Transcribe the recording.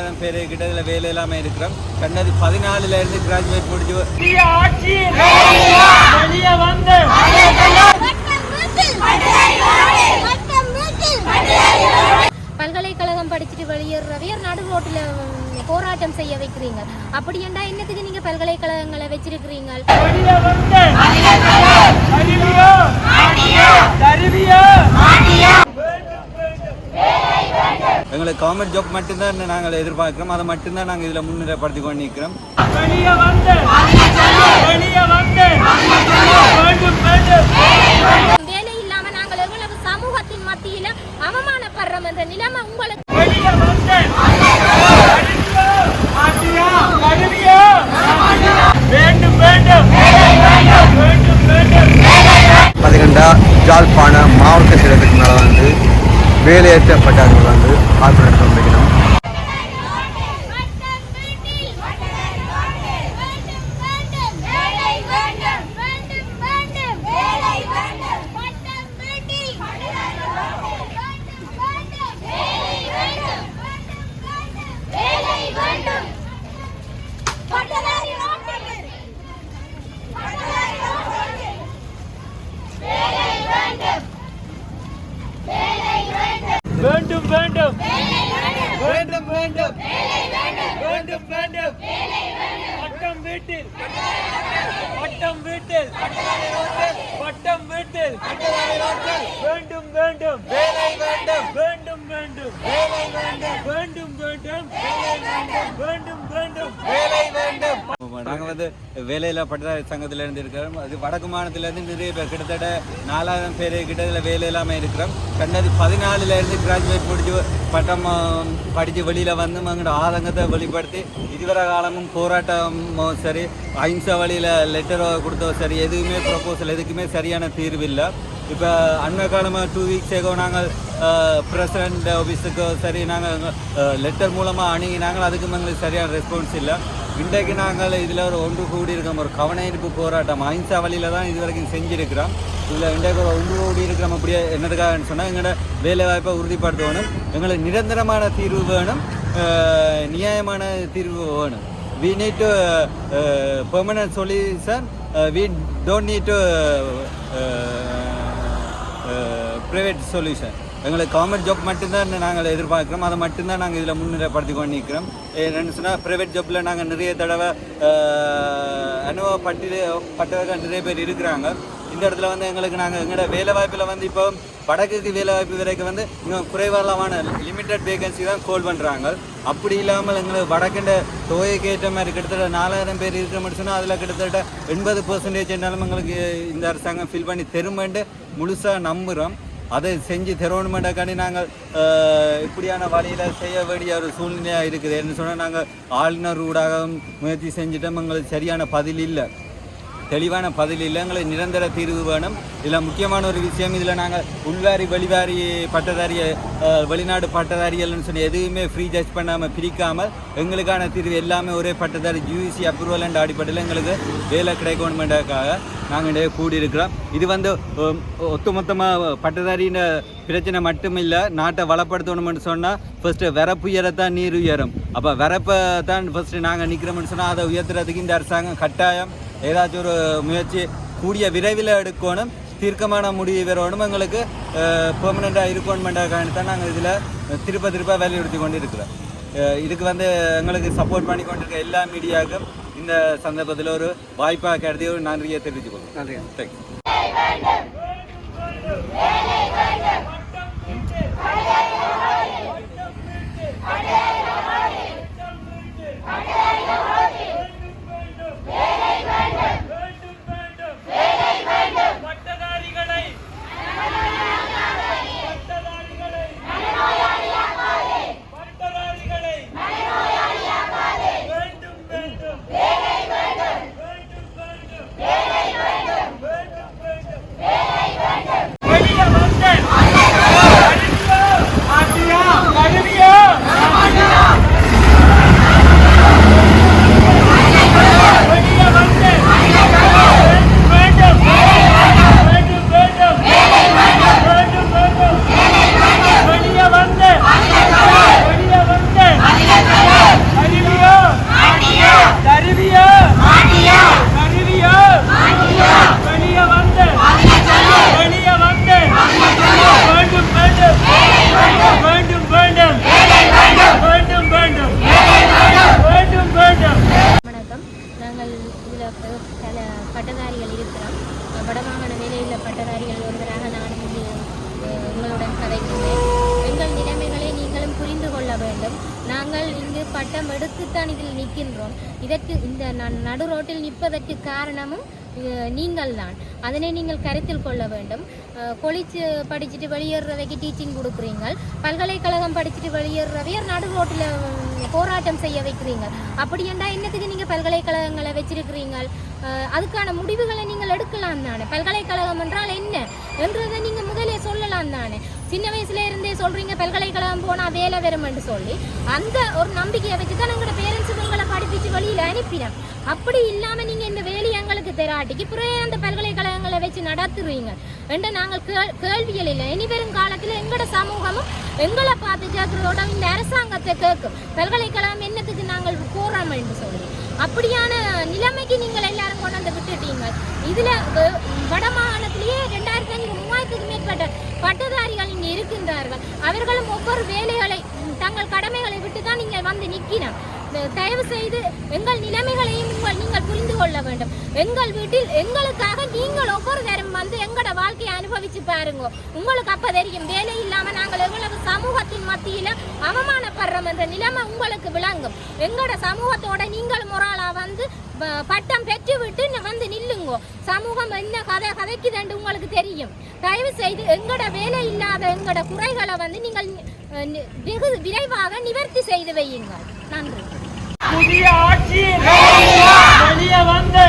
நாலாயிரம் பேர் கிட்ட இதில் வேலை இல்லாமல் இருக்கிறோம். ரெண்டாயிரத்தி பதினாலுல இருந்து கிராஜுவேட் வெளியே வந்து பல்கலைக்கழகம் படிச்சுட்டு வெளியேறவையர் நடு ரோட்டில் போராட்டம் செய்ய வைக்கிறீங்க. அப்படி என்றா என்னத்துக்கு நீங்க பல்கலைக்கழகங்களை வச்சிருக்கிறீங்க? வெளியே வந்து தருவியோ தருவியோ. எங்களுக்கு கவர்மெண்ட் ஜாப் மட்டும்தான் நாங்கள் எதிர்பார்க்கிறோம். அதை மட்டும்தான் நாங்கள் இதில் முன்னிலைப்படுத்தி கொண்டு நிற்கிறோம் வேலை இல்லாம நாங்கள் எவ்வளவு சமூகத்தின் மத்தியில அவமானப்படுறோம் என்ற நிலைமை உங்களுக்கு வெளியே வந்து! மாட்டியா தருவியோ வேண்டும் வேண்டும்! வேண்டும் வேண்டும்! பார்த்தீங்கன்னா யாழ்ப்பாண மாவட்ட செயலகத்துக்கு மேலே வந்து வேலையேற்றப்பட்டவர்கள் வந்து ஆர்ப்பாட்டம் வைக்கணும் வீட்டில். பட்டம் வீட்டில். பட்டம் வீட்டில். வேண்டும் வேண்டும். வேலை வேண்டும். வேண்டும் வேண்டும். வேலை வேண்டும் வேண்டும். வேண்டும் வேண்டும். வேண்டும் வேலை வேண்டும். நாங்கள் வந்து வேலையில்லா பட்டதாரி சங்கத்தில் இருந்து இருக்கிறோம். அது வடக்கு மாநிலத்திலேருந்து நிறைய பேர் கிட்டத்தட்ட நாலாயிரம் பேர் கிட்ட இதில் வேலை இல்லாமல் இருக்கிறோம். ரெண்டாயிரத்தி பதினாலுலேருந்து கிராஜுவேட் முடிச்சு பட்டம் படித்து வெளியில் வந்து எங்களோட ஆதங்கத்தை வெளிப்படுத்தி இதுவரை காலமும் போராட்டமும் சரி அஹிம்சா வழியில் லெட்டர் கொடுத்தோ சரி எதுவுமே ப்ரொபோசல் எதுக்குமே சரியான தீர்வு இல்லை. இப்போ அண்மை காலமாக டூ வீக்ஸ் ஏகோ நாங்கள் பிரசிடண்ட் ஆஃபீஸுக்கு சரி நாங்கள் லெட்டர் மூலமாக அணுகி நாங்கள் அதுக்கும் எங்களுக்கு சரியான ரெஸ்பான்ஸ் இல்லை இன்றைக்கு நாங்கள் இதில் ஒரு ஒன்று கூடி இருக்கோம் ஒரு கவனஈர்ப்பு போராட்டம் அஹிம்சா வழியில் தான் இது வரைக்கும் செஞ்சுருக்கிறோம் இதில் இன்றைக்கு ஒரு ஒன்று கூடி இருக்கிறோம் அப்படியே என்னதுக்காகன்னு சொன்னால் எங்களோட வேலை வாய்ப்பை உறுதிப்படுத்தணும் எங்களுக்கு நிரந்தரமான தீர்வு வேணும் நியாயமான தீர்வு வேணும் we need to permanent solution we don't need to private solution எங்களுக்கு கவர்மெண்ட் ஜாப் மட்டும்தான் நாங்கள் எதிர்பார்க்குறோம். அதை மட்டும்தான் நாங்கள் இதில் முன்னிலைப்படுத்தி கொண்டு நிற்கிறோம் என்னென்னு சொன்னால் ப்ரைவேட் ஜாப்பில் நாங்கள் நிறைய தடவை அனுபவப்பட்டு பட்டவர்கள் நிறைய பேர் இருக்கிறாங்க. இந்த இடத்துல வந்து எங்களுக்கு நாங்கள் எங்களோட வேலை வாய்ப்பில் வந்து இப்போ வடக்குக்கு வேலை வாய்ப்பு வரைக்கும் வந்து இன்னும் குறைவான லிமிட்டட் வேகன்சி தான் கோல் பண்ணுறாங்க அப்படி இல்லாமல் எங்களுக்கு வடக்கின்ற தொகைக்கு ஏற்ற மாதிரி கிட்டத்தட்ட நாலாயிரம் பேர் இருக்கிற மட்டும் சொன்னால் அதில் கிட்டத்தட்ட எண்பது பர்சன்டேஜ் என்னாலும் எங்களுக்கு இந்த அரசாங்கம் ஃபில் பண்ணி தருமெண்டு முழுசாக நம்புகிறோம் அதை செஞ்சு தரணுமெண்டாக்காண்டி நாங்கள் இப்படியான வழியில் செய்ய வேண்டிய ஒரு சூழ்நிலையாக இருக்குது என்ன சொன்னால் நாங்கள் ஆளுநர் ஊடாகவும் முயற்சி செஞ்சுட்டோம். எங்களுக்கு சரியான பதில் இல்லை. தெளிவான பதில் இல்லை. எங்களுக்கு நிரந்தர தீர்வு வேணும். இதில் முக்கியமான ஒரு விஷயம் இதில் நாங்கள் உள்வாரி வெளிவாரி பட்டதாரி வெளிநாடு பட்டதாரிகள்னு சொல்லி எதுவுமே ஃப்ரீ ஜட்ஜ் பண்ணாமல் பிரிக்காமல் எங்களுக்கான தீர்வு எல்லாமே ஒரே பட்டதாரி ஜியூசி அப்ரூவல் அண்ட் அடிப்படையில் எங்களுக்கு வேலை கிடைக்கணுமென்றதுக்காக நாங்கள் இடையே கூடியிருக்கிறோம். இது வந்து ஒத்துமொத்தமாக ஒட்டுமொத்தமாக பட்டதாரின பிரச்சனை மட்டும் இல்லை நாட்டை வளப்படுத்தணும்னு சொன்னால் ஃபஸ்ட்டு வரப்பு உயரத்தான் நீர் உயரும். அப்போ வரப்பை தான் ஃபஸ்ட்டு நாங்கள் நிற்கிறோம்னு சொன்னால் அதை உயர்த்துறதுக்கு இந்த அரசாங்கம் கட்டாயம். ஏதாச்சும் ஒரு முயற்சி கூடிய விரைவில் எடுக்கணும். தீர்க்கமான முடிவு வரணும் எங்களுக்கு பெர்மனெண்ட்டாக இருக்கணுமெண்டாக்கான தான் நாங்கள் இதில் திருப்ப திருப்ப வலியுறுத்தி கொண்டு இருக்கிறோம் இதுக்கு வந்து எங்களுக்கு சப்போர்ட் பண்ணி கொண்டிருக்க எல்லா மீடியாவுக்கும் இந்த சந்தர்ப்பத்தில் ஒரு வாய்ப்பாக கருதி ஒரு நன்றியை தெரிவித்துக்கொள்கிறோம் நன்றி தேங்க்யூ பல பட்டதாரிகள் இருக்கிறோம். வடமாகாண வேலையில் பட்டதாரிகள் ஒருவராக நானும் உங்களுடன் கதைக்கின்றேன் எங்கள் நிலைமை புரிந்து கொள்ள வேண்டும். நாங்கள் இங்கு பட்டம் எடுத்துத்தான் இதில் நிற்கின்றோம். இதற்கு இந்த நடு ரோட்டில் நிற்பதற்கு காரணமும் நீங்கள் தான் அதனை நீங்கள் கருத்தில் கொள்ள வேண்டும். கொளிச்சு படிச்சுட்டு வெளியேறவைக்கு டீச்சிங் கொடுக்குறீங்க பல்கலைக்கழகம் படிச்சுட்டு வெளியேறவையர் நடு ரோட்டில் போராட்டம் செய்ய வைக்கிறீங்க அப்படி என்னத்துக்கு நீங்கள் பல்கலைக்கழகங்களை வச்சிருக்கிறீங்க அதுக்கான முடிவுகளை நீங்கள் எடுக்கலாம் தானே. பல்கலைக்கழகம் என்றால் என்ன? என்றதை நீங்கள் முதலே சொல்லலாம் தானே. சின்ன வயசுல இருந்தே சொல்றீங்க பல்கலைக்கழகம் போனா வேலை வரும்னு சொல்லி. அந்த ஒரு நம்பிக்கையை வச்சு தான் எங்களோட பேரண்ட்ஸ் உங்களை படிப்பிச்சு வெளியில அனுப்பினோம் அப்படி இல்லாம நீங்க இந்த வேலையை எங்களுக்கு தெராட்டிக்கு பிறகு அந்த பல்கலைக்கழகங்களை வச்சு நடத்துறீங்க. என்ற நாங்கள் கேள் கேள்விகள் இல்லை. இனி வரும் காலத்துல எங்களோட சமூகமும் எங்களை பார்த்து கேட்கறதோட இந்த அரசாங்கத்தை கேட்கும். பல்கலைக்கழகம் என்னத்துக்கு நாங்கள் போறோம் என்று சொல்லி. அப்படியான நிலைமைக்கு நீங்கள் கொண்டாந்து வந்து விட்டுட்டீங்க. இதுல வ- வட மாகாணத்திலேயே ரெண்டாயிரத்தி ஐநூறு மூவாயிரத்துக்கு மேற்பட்ட பட்டதாரிகள் இங்கே இருக்கின்றார்கள். அவர்களும் ஒவ்வொரு வேலைகளை தங்கள் கடமைகளை விட்டு தான் நீங்கள் வந்து நிற்கணும் தயவு செய்து எங்கள் நிலைமைகளையும் உங்கள் நீங்கள் புரிந்து கொள்ள வேண்டும். எங்கள் வீட்டில் எங்களுக்காக நீங்கள் வந்து எங்களோட வாழ்க்கையை அனுபவிச்சு பாருங்க. உங்களுக்கு அப்ப தெரியும் வேலை இல்லாம நாங்கள் எவ்வளவு சமூகத்தின் மத்தியில அவமானப்படுறோம் என்ற நிலைமை உங்களுக்கு விளங்கும். எங்களோட சமூகத்தோட நீங்கள் முறாளா வந்து ப- பட்டம் பெற்று விட்டு வந்து நில்லுங்கோ. சமூகம் என்ன கதை கதைக்குதுன்னு உங்களுக்கு தெரியும். தயவு செய்து எங்களோட வேலை இல்லாத எங்களோட குறைகளை வந்து நீங்கள் வெகு விரைவாக நிவர்த்தி செய்து வையுங்கள் நன்றி. புதிய ஆட்சியில் வெளியே வந்து!